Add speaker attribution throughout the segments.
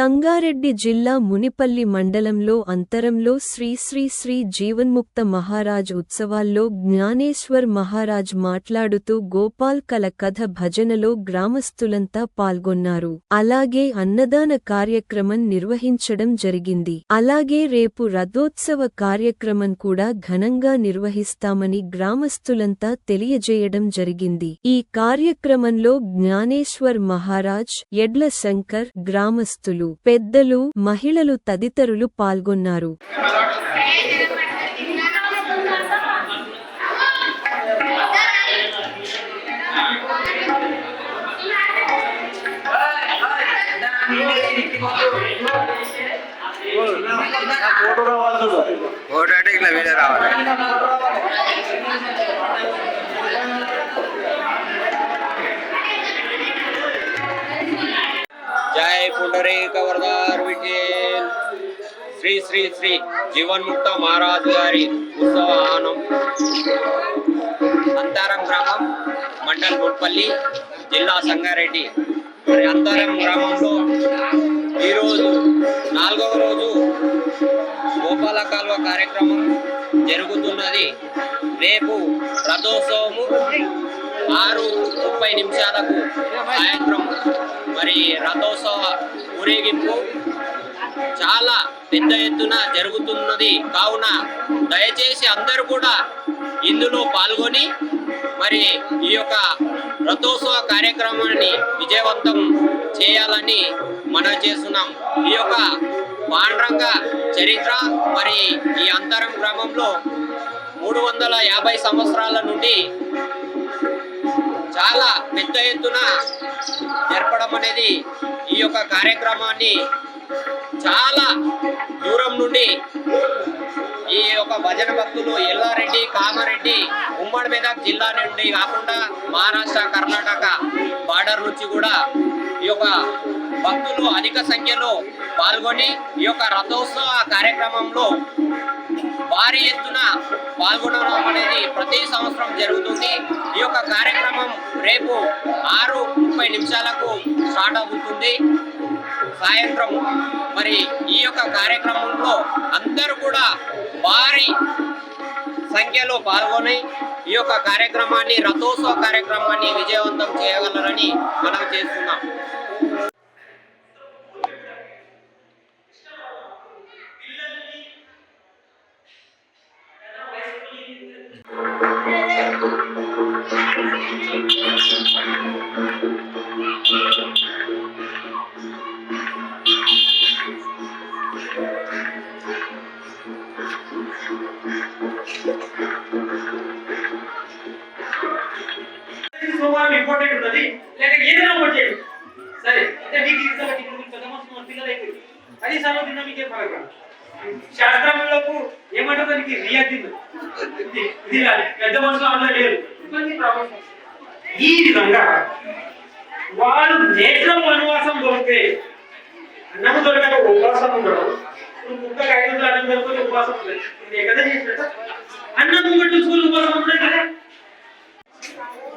Speaker 1: సంగారెడ్డి జిల్లా మునిపల్లి మండలంలో అంతరంలో శ్రీ శ్రీ శ్రీ జీవన్ముక్త మహారాజ్ ఉత్సవాల్లో జ్ఞానేశ్వర్ మహారాజ్ మాట్లాడుతూ గోపాల్ కల కథ భజనలో గ్రామస్తులంతా పాల్గొన్నారు అలాగే అన్నదాన కార్యక్రమం నిర్వహించడం జరిగింది అలాగే రేపు రథోత్సవ కార్యక్రమం కూడా ఘనంగా నిర్వహిస్తామని గ్రామస్తులంతా తెలియజేయడం జరిగింది ఈ కార్యక్రమంలో జ్ఞానేశ్వర్ మహారాజ్ ఎడ్ల శంకర్ గ్రామస్తులు పెద్దలు మహిళలు తదితరులు పాల్గొన్నారు
Speaker 2: అంటే
Speaker 1: ఇట్లా వీడియో రావాలి జయ पुंडरीक वरदार విఠేల్ శ్రీ శ్రీ శ్రీ జీవన్ముక్త మహారాజు గారి ఉత్సవానం అంతారం గ్రామం మండల్ గుడ్పల్లి జిల్లా సంగారెడ్డి మరి అంతారం గ్రామంలో ఈరోజు నాలుగవ రోజు గోపాల కాల్వ కార్యక్రమం జరుగుతున్నది రేపు రథోత్సవము ఆరు ముప్పై నిమిషాలకు సాయంత్రం మరి రథోత్సవ ఊరేగింపు చాలా పెద్ద ఎత్తున జరుగుతున్నది కావున దయచేసి అందరు కూడా ఇందులో పాల్గొని మరి ఈ యొక్క రథోత్సవ కార్యక్రమాన్ని విజయవంతం చేయాలని మనం చేస్తున్నాం ఈ యొక్క పాండ్రంగ చరిత్ర మరి ఈ అంతరం గ్రామంలో మూడు వందల యాభై సంవత్సరాల నుండి చాలా పెద్ద ఎత్తున జరపడం అనేది ఈ యొక్క కార్యక్రమాన్ని చాలా దూరం నుండి ఈ యొక్క భజన భక్తులు ఎల్లారెడ్డి కామారెడ్డి ఉమ్మడి మెదక్ జిల్లా నుండి కాకుండా మహారాష్ట్ర కర్ణాటక బార్డర్ నుంచి కూడా ఈ యొక్క భక్తులు అధిక సంఖ్యలో పాల్గొని ఈ యొక్క రథోత్సవ కార్యక్రమంలో భారీ ఎత్తున పాల్గొనడం అనేది ప్రతి సంవత్సరం జరుగుతుంది ఈ యొక్క కార్యక్రమం రేపు ఆరు ముప్పై నిమిషాలకు స్టార్ట్ అవుతుంది సాయంత్రం మరి ఈ యొక్క కార్యక్రమంలో అందరూ కూడా భారీ సంఖ్యలో పాల్గొని ఈ యొక్క కార్యక్రమాన్ని రథోత్సవ కార్యక్రమాన్ని విజయవంతం చేయగలరని మనం చేస్తున్నాం
Speaker 2: వాళ్ళకి ఇంపార్టెంట్ ఉన్నది లేక ఏదైనా ఒకటి చేయండి సరే అంటే మీకు ఇంత కాబట్టి ఇప్పుడు మీకు పెద్ద మనుషులు పిల్లలు అయిపోయింది అది సమర్థిన మీకే పరగ్రహం శాస్త్రంలోపు ఏమంటే దానికి రియాక్టింగ్ ఇది పెద్ద మనుషులు అందులో లేరు ఈ విధంగా వాళ్ళు నేత్రం వనవాసం దొరికితే అన్నము దొరకక ఉపవాసం ఉండడం నువ్వు కుక్కకి ఐదు వందల అన్నం దొరికితే ఉపవాసం ఉండదు ఏకదా చేసినట్టు అన్నం ముంగట్టు చూసుకుని ఉపవాసం ఉండదు కదా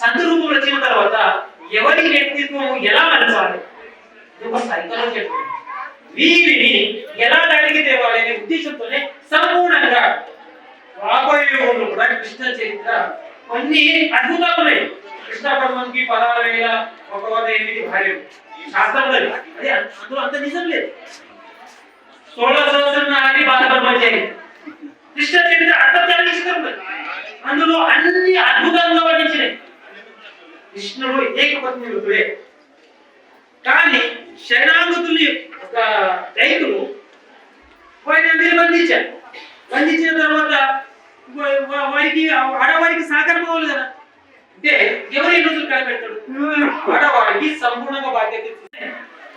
Speaker 2: సంత రూపం వచ్చిన తర్వాత ఎవరి వ్యక్తిత్వం ఎలా మలచాలి వీరిని ఎలా దాడికి తేవాలి అనే ఉద్దేశంతోనే సంపూర్ణంగా రాబోయే రోజులు కూడా కృష్ణ చరిత్ర కొన్ని అద్భుతాలు ఉన్నాయి కృష్ణ పర్వంకి పదహారు వేల ఒక వంద ఎనిమిది భార్యలు శాస్త్రం లేదు అదే అందులో అంత నిజం లేదు సోళ సంవత్సరం నాటి బాలపర్వం చేయండి కృష్ణ చరిత్ర అర్థం కలిగిస్తుంది అందులో అన్ని అద్భుతంగా వర్ణించినాయి కృష్ణుడు ఏకపత్ని మృతుడే కానీ శరణాగతుల్ని ఒక రైతులు వాడిని బంధించారు బంధించిన తర్వాత వారికి ఆడవారికి సహకారం కావాలి కదా అంటే ఎవరు ఎన్ని రోజులు కనిపెడతాడు ఆడవారికి సంపూర్ణంగా బాధ్యత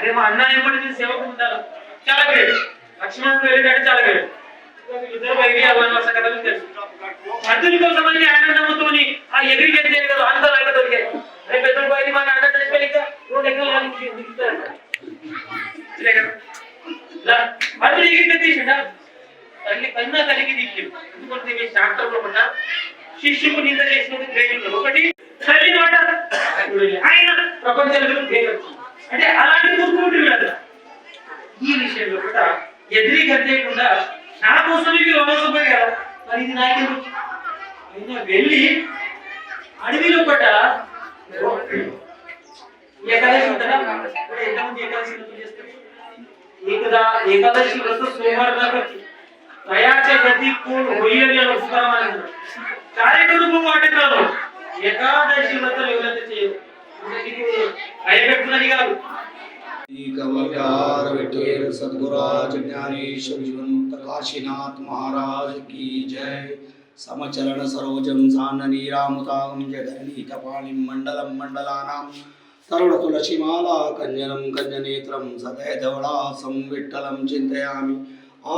Speaker 2: అరే మా అన్న ఏమంటే సేవకు ఉండాలి చాలా గ్రేట్ లక్ష్మణుడు వెళ్ళాడు చాలా గ్రేట్ అర్జునితో సంబంధించి నమ్ముతూని ఆ ఎగిరి చేసేది కదా దొరికాయి రేపు పెద్ద పోయింది మన అన్న చచ్చిపోయి రెండు ఎకరాలు అర్జును ఎగిరి తీసిండ తల్లి పైన తల్లికి దిక్కు ఎందుకంటే మీ శాస్త్రంలో ఉన్న శిష్యుకు నింద చేసినది గ్రేయులు ఒకటి తల్లి మాట ఆయన ప్రపంచంలో అంటే అలాంటి గుర్తుంటుంది ఈ విషయంలో కూడా ఎదిరి గంతేయకుండా నా కోసమే మీరు వనకపోయారు మరి ఇది నాకెందుకు నేను వెళ్ళి అడవిలో పట్ట ఏకాదశి ఉంటుందా ఎంతమంది ఏకాదశి వ్రతం చేస్తారు ఏకదా ఏకాదశి వ్రతం సోమవారం దాకా దయాచే గతి కూల్ హొయ్యని అని ఉపకారం ఏకాదశి వ్రతం ఎవరైతే చేయరు అయ్యబెట్టునని కాదు
Speaker 3: कमलकार विठेर सदगुराज ज्ञानेश्वर जीवन प्रकाशीनाथ महाराज की जय समचरण सरोजम साननी रामुतागम जगरणी कपालिम मंडलम मंडलानाम तरुण तुलसीमाला कंजनम कंजनेत्रम सदय धवलासम विट्ठलम चिंतयामि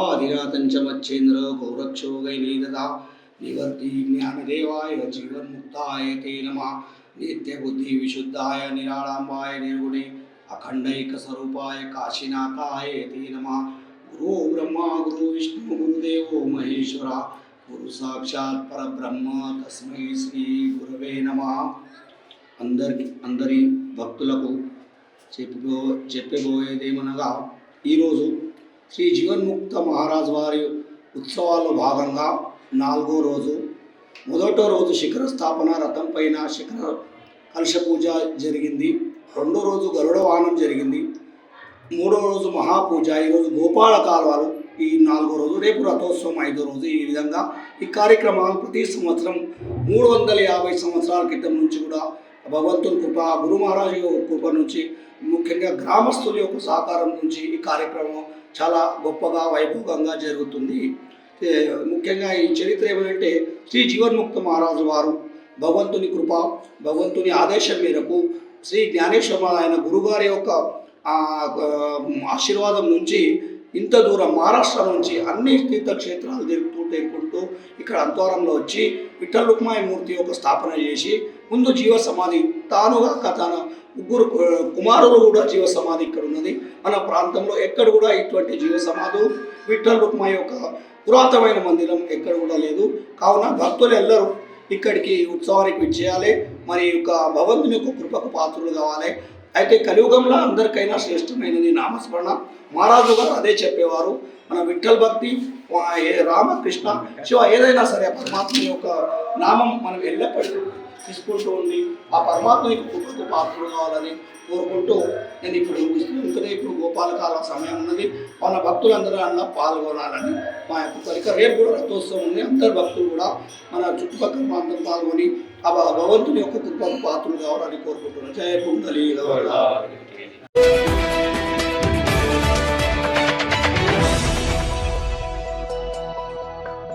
Speaker 3: आदिनाथं च मच्छेन्द्र गौरक्षो गैलीदधा निवर्ति ज्ञानदेवाय जीवन्मुक्ताय ते नमः नित्यबुद्धिविशुद्धाय निराळाम्बाय निर्गुणे అఖండైకస్వరూపాయ కాశీనాథాయేతి నమ గురు బ్రహ్మ గురు విష్ణు గురుదేవో మహేశ్వర గురు సాక్షాత్ పరబ్రహ్మ తస్మై శ్రీ గురువే నమ అందరికి అందరి భక్తులకు చెప్పుకో చెప్పబోయేదేమనగా ఈరోజు శ్రీ జీవన్ముక్త మహారాజ్ వారి ఉత్సవాల్లో భాగంగా నాలుగో రోజు మొదటో రోజు శిఖర స్థాపన రథం పైన శిఖర కలుష పూజ జరిగింది రెండో రోజు గరుడ వాహనం జరిగింది మూడో రోజు మహాపూజ ఈరోజు గోపాల కాలువలు ఈ నాలుగో రోజు రేపు రథోత్సవం ఐదో రోజు ఈ విధంగా ఈ కార్యక్రమాలు ప్రతి సంవత్సరం మూడు వందల యాభై సంవత్సరాల క్రితం నుంచి కూడా భగవంతుని కృప గురు మహారాజు కృప నుంచి ముఖ్యంగా గ్రామస్తుల యొక్క సహకారం నుంచి ఈ కార్యక్రమం చాలా గొప్పగా వైభవంగా జరుగుతుంది ముఖ్యంగా ఈ చరిత్ర ఏమంటే శ్రీ జీవన్ముక్త మహారాజు వారు భగవంతుని కృప భగవంతుని ఆదేశం మేరకు శ్రీ జ్ఞానేశ్వర ఆయన గురుగారి యొక్క ఆశీర్వాదం నుంచి ఇంత దూరం మహారాష్ట్ర నుంచి అన్ని తీర్థక్షేత్రాలు తిరుగుతూ కొంటూ ఇక్కడ అంతవరంలో వచ్చి విఠల్ మూర్తి యొక్క స్థాపన చేసి ముందు జీవ సమాధి తానుగా తన ముగ్గురు కుమారులు కూడా జీవ సమాధి ఇక్కడ ఉన్నది మన ప్రాంతంలో ఎక్కడ కూడా ఇటువంటి జీవ సమాధులు విఠల్ యొక్క పురాతనమైన మందిరం ఎక్కడ కూడా లేదు కావున భక్తులు ఎల్లరూ ఇక్కడికి ఉత్సవానికి చేయాలి మరి యొక్క భగవంతుని యొక్క కృపకు పాత్రులు కావాలి అయితే కలియుగంలో అందరికైనా శ్రేష్టమైనది నామస్మరణ మహారాజు గారు అదే చెప్పేవారు మన విఠల్ భక్తి రామకృష్ణ శివ ఏదైనా సరే పరమాత్మ యొక్క నామం మనం వెళ్ళేప్పటికీ తీసుకుంటూ ఉండి ఆ పరమాత్మ నీకు పుట్టుకు పాత్రలు కావాలని కోరుకుంటూ నేను ఇప్పుడు ముగిస్తూ ఇంకా ఇప్పుడు గోపాలకాల సమయం ఉన్నది మన భక్తులందరూ అన్న పాల్గొనాలని మా యొక్క కోరిక రేపు కూడా రథోత్సవం ఉంది అందరు భక్తులు కూడా మన చుట్టుపక్కల ప్రాంతం పాల్గొని ఆ భగవంతుని యొక్క కుటుంబ పాత్రలు కావాలని కోరుకుంటున్నాను జయ పుండలి